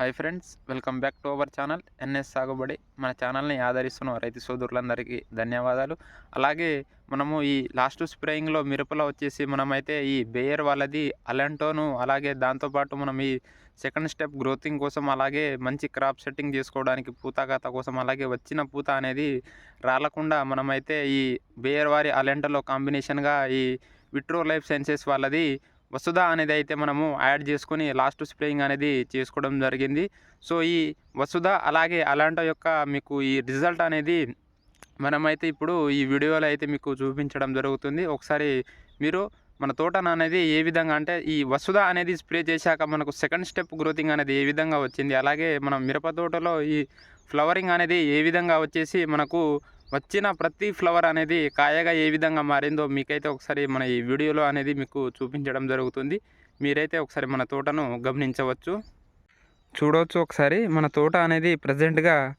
Hi friends welcome back to our channel NS సాగుబడి మన ఛానల్ని ఆదరిస్తున్న రైతు సోదరులందరికీ ధన్యవాదాలు. అలాగే మనము ఈ లాస్ట్ స్ప్రేయింగ్లో మిరపలో వచ్చేసి మనమైతే ఈ బేయర్ వాళ్ళది అలెంటోను అలాగే దాంతోపాటు మనం ఈ సెకండ్ స్టెప్ గ్రోతింగ్ కోసం అలాగే మంచి క్రాప్ సెట్టింగ్ చేసుకోవడానికి పూతాగాత కోసం అలాగే వచ్చిన పూత అనేది రాలకుండా మనమైతే ఈ బేయర్ వారి అలెంటోలో కాంబినేషన్గా ఈ విట్రో లైఫ్ సైన్సెస్ వాళ్ళది వసుధ అనేది అయితే మనము యాడ్ చేసుకొని లాస్ట్ స్ప్రేయింగ్ అనేది చేసుకోవడం జరిగింది. సో ఈ వసుధ అలాగే అలాంటి యొక్క మీకు ఈ రిజల్ట్ అనేది మనమైతే ఇప్పుడు ఈ వీడియోలో అయితే మీకు చూపించడం జరుగుతుంది. ఒకసారి మీరు మన తోటను అనేది ఏ విధంగా అంటే ఈ వసుధ అనేది స్ప్రే చేశాక మనకు సెకండ్ స్టెప్ గ్రోతింగ్ అనేది ఏ విధంగా వచ్చింది? అలాగే మనం మిరప తోటలో ఈ ఫ్లవరింగ్ అనేది ఏ విధంగా వచ్చేసి మనకు వచ్చిన ప్రతి ఫ్లవర్ అనేది కాయగా ఏ విధంగా మారిందో మీకైతే ఒకసారి మన ఈ వీడియోలో అనేది మీకు చూపించడం జరుగుతుంది. మీరైతే ఒకసారి మన తోటను గమనించవచ్చు. చూడవచ్చు ఒకసారి మన తోట అనేది ప్రజెంట్గా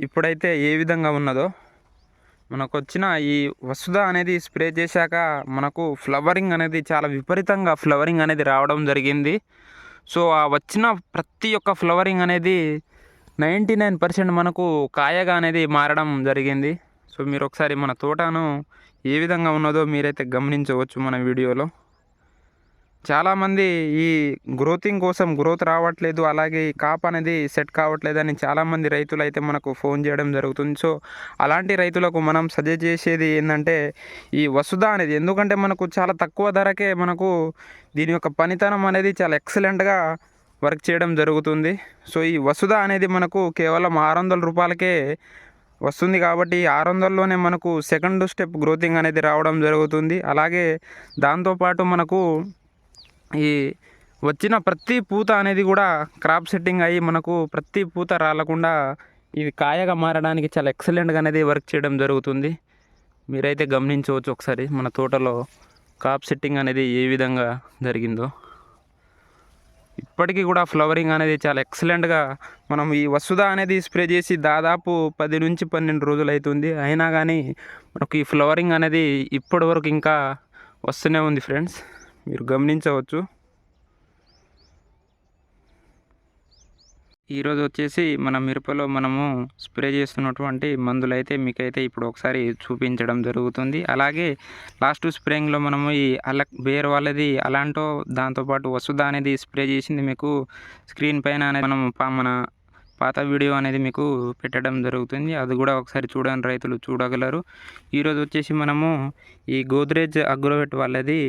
ఇప్పుడైతే ఏ విధంగా ఉన్నదో. మనకు వచ్చిన ఈ వసుధ అనేది స్ప్రే చేశాక మనకు ఫ్లవరింగ్ అనేది చాలా విపరీతంగా ఫ్లవరింగ్ అనేది రావడం జరిగింది. సో ఆ వచ్చిన ప్రతి ఒక్క ఫ్లవరింగ్ అనేది నైంటీ నైన్ పర్సెంట్ మనకు కాయగా అనేది మారడం జరిగింది. సో మీరు ఒకసారి మన తోటను ఏ విధంగా ఉన్నదో మీరైతే గమనించవచ్చు మన వీడియోలో. చాలామంది ఈ గ్రోతింగ్ కోసం గ్రోత్ రావట్లేదు అలాగే ఈ కాప్ అనేది సెట్ కావట్లేదు అని చాలామంది రైతులు అయితే మనకు ఫోన్ చేయడం జరుగుతుంది. సో అలాంటి రైతులకు మనం సజెస్ట్ చేసేది ఏంటంటే ఈ వసుధ అనేది ఎందుకంటే మనకు చాలా తక్కువ ధరకే మనకు దీని యొక్క పనితనం అనేది చాలా ఎక్సలెంట్గా వర్క్ చేయడం జరుగుతుంది. సో ఈ వసుధ అనేది మనకు కేవలం ఆరు వందల రూపాయలకే వస్తుంది కాబట్టి ఆరు వందల్లోనే మనకు సెకండ్ స్టెప్ గ్రోతింగ్ అనేది రావడం జరుగుతుంది. అలాగే దాంతోపాటు మనకు ఈ వచ్చిన ప్రతి పూత అనేది కూడా క్రాప్ సెట్టింగ్ అయ్యి మనకు ప్రతి పూత రాలకుండా ఇది కాయగా మారడానికి చాలా ఎక్సలెంట్గా అనేది వర్క్ చేయడం జరుగుతుంది. మీరైతే గమనించవచ్చు ఒకసారి మన తోటలో క్రాప్ సెట్టింగ్ అనేది ఏ విధంగా జరిగిందో. ఇప్పటికీ కూడా ఫ్లవరింగ్ అనేది చాలా ఎక్సలెంట్గా మనం ఈ వసుధ అనేది స్ప్రే చేసి దాదాపు పది నుంచి పన్నెండు రోజులు అవుతుంది. అయినా కానీ మనకు ఈ ఫ్లవరింగ్ అనేది ఇప్పటి వరకు ఇంకా వస్తూనే ఉంది ఫ్రెండ్స్. మీరు గమనించవచ్చు. ఈరోజు వచ్చేసి మన మిరపలో మనము స్ప్రే చేస్తున్నటువంటి మందులు అయితే మీకైతే ఇప్పుడు ఒకసారి చూపించడం జరుగుతుంది. అలాగే లాస్ట్ స్ప్రేయింగ్లో మనము ఈ అల బేర్ వాళ్ళది అలాంటో దాంతోపాటు వసుధ అనేది స్ప్రే చేసింది మీకు స్క్రీన్ పైన అనేది మనం మన పాత వీడియో అనేది మీకు పెట్టడం జరుగుతుంది. అది కూడా ఒకసారి చూడని రైతులు చూడగలరు. ఈరోజు వచ్చేసి మనము ఈ గోద్రేజ్ అగ్రోవెట్ వాళ్ళది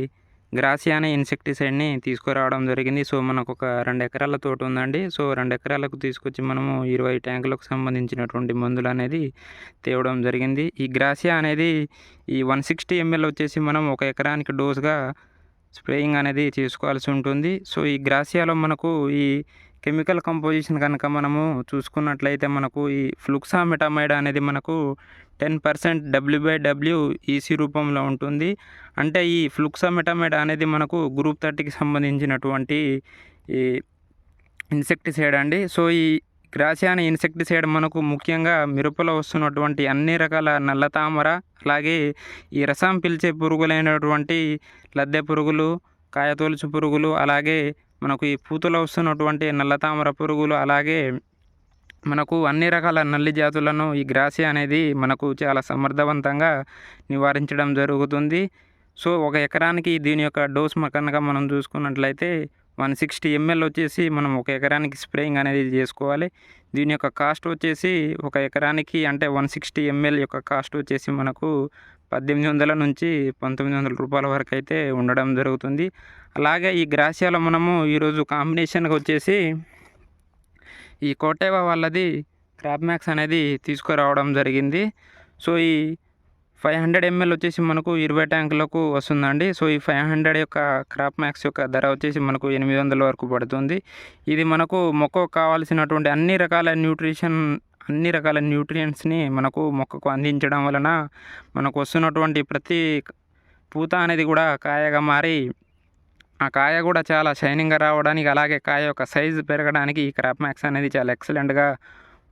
గ్రాసియా అనే ఇన్సెక్టిసైడ్ని తీసుకురావడం జరిగింది. సో మనకు ఒక రెండు ఎకరాల తోట ఉందండి. సో రెండు ఎకరాలకు తీసుకొచ్చి మనము ఇరవై ట్యాంకులకు సంబంధించినటువంటి మందులు అనేది తేవడం జరిగింది. ఈ గ్రాసియా అనేది ఈ వన్ సిక్స్టీ ఎంఎల్ వచ్చేసి మనం ఒక ఎకరానికి డోస్గా స్ప్రేయింగ్ అనేది చేసుకోవాల్సి ఉంటుంది. సో ఈ గ్రాసియాలో మనకు ఈ కెమికల్ కంపోజిషన్ కనుక మనము చూసుకున్నట్లయితే మనకు ఈ ఫ్లుక్సామెటమైడ్ అనేది మనకు ten percent W by W EC రూపంలో ఉంటుంది. అంటే ఈ ఫ్లుక్సామెటమైడ్ అనేది మనకు గ్రూప్ థర్టీకి సంబంధించినటువంటి ఈ ఇన్సెక్టిసైడ్ అండి. సో ఈ గ్రాసియాన ఇన్సెక్టిసైడ్ మనకు ముఖ్యంగా మిరపలో వస్తున్నటువంటి అన్ని రకాల నల్ల తామర అలాగే ఈ రసం పిలిచే పురుగులైనటువంటి లద్దె పురుగులు కాయతోలుచు పురుగులు అలాగే మనకు ఈ పూతలో వస్తున్నటువంటి నల్ల తామర పురుగులు అలాగే మనకు అన్ని రకాల నల్లి జాతులను ఈ గ్రాసి అనేది మనకు చాలా సమర్థవంతంగా నివారించడం జరుగుతుంది. సో ఒక ఎకరానికి దీని యొక్క డోస్ కనుక మనం చూసుకున్నట్లయితే వన్ సిక్స్టీ ఎంఎల్ వచ్చేసి మనం ఒక ఎకరానికి స్ప్రేయింగ్ అనేది చేసుకోవాలి. దీని యొక్క కాస్ట్ వచ్చేసి ఒక ఎకరానికి అంటే వన్ సిక్స్టీ ఎంఎల్ యొక్క కాస్ట్ వచ్చేసి మనకు పద్దెనిమిది వందల నుంచి పంతొమ్మిది వందల రూపాయల వరకు అయితే ఉండడం జరుగుతుంది. అలాగే ఈ గ్రాసియాలో మనము ఈరోజు కాంబినేషన్గా వచ్చేసి ఈ కోటేవా వాళ్ళది క్రాప్ మ్యాక్స్ అనేది తీసుకురావడం జరిగింది. సో ఈ ఫైవ్ హండ్రెడ్ ఎంఎల్ వచ్చేసి మనకు ఇరవై ట్యాంకులకు వస్తుందండి. సో ఈ ఫైవ్ హండ్రెడ్ యొక్క క్రాప్ మ్యాక్స్ యొక్క ధర వచ్చేసి మనకు ఎనిమిది వందల వరకు పడుతుంది. ఇది మనకు మొక్కకు కావాల్సినటువంటి అన్ని రకాల న్యూట్రిషన్ అన్ని రకాల న్యూట్రియంట్స్ని మనకు మొక్కకు అందించడం వలన మనకు వస్తున్నటువంటి ప్రతి పూత అనేది కూడా కాయగా మారి ఆ కాయ కూడా చాలా షైనింగ్గా రావడానికి అలాగే కాయ యొక్క సైజు పెరగడానికి ఈ క్రాప్ మ్యాక్స్ అనేది చాలా ఎక్సలెంట్గా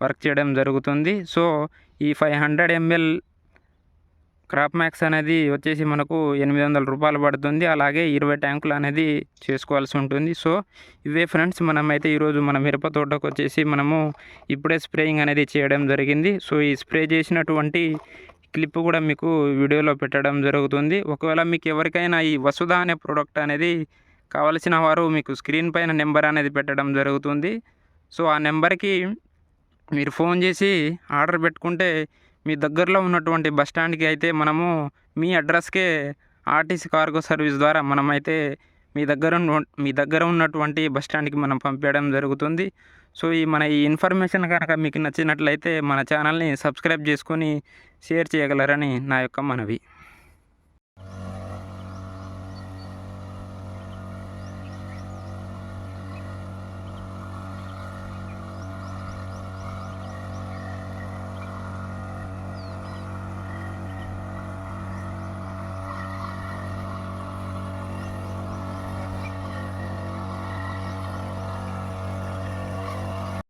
వర్క్ చేయడం జరుగుతుంది. సో ఈ five hundred ML crop max అనేది వచ్చేసి మనకు ఎనిమిది వందల రూపాయలు పడుతుంది. అలాగే ఇరవై ట్యాంకులు అనేది చేసుకోవాల్సి ఉంటుంది. సో ఇవే ఫ్రెండ్స్ మనమైతే ఈరోజు మన మిరప తోటకు వచ్చేసి మనము ఇప్పుడే స్ప్రేయింగ్ అనేది చేయడం జరిగింది. సో ఈ స్ప్రే చేసినటువంటి క్లిప్ కూడా మీకు వీడియోలో పెట్టడం జరుగుతుంది. ఒకవేళ మీకు ఎవరికైనా ఈ వసుధ అనే ప్రోడక్ట్ అనేది కావలసిన వారు మీకు స్క్రీన్ పైన నెంబర్ అనేది పెట్టడం జరుగుతుంది. సో ఆ నెంబర్కి మీరు ఫోన్ చేసి ఆర్డర్ పెట్టుకుంటే మీ దగ్గరలో ఉన్నటువంటి బస్ స్టాండ్కి అయితే మనము మీ అడ్రస్కే ఆర్టీసీ కార్గో సర్వీస్ ద్వారా మనమైతే మీ దగ్గర ఉన్న- మీ దగ్గర ఉన్నటువంటి బస్ స్టాండ్కి మనం పంపించడం జరుగుతుంది. సో ఈ మన ఈ ఇన్ఫర్మేషన్ కనుక మీకు నచ్చినట్లయితే మన ఛానల్ని సబ్స్క్రైబ్ చేసుకొని షేర్ చేయగలరని నా యొక్క మనవి.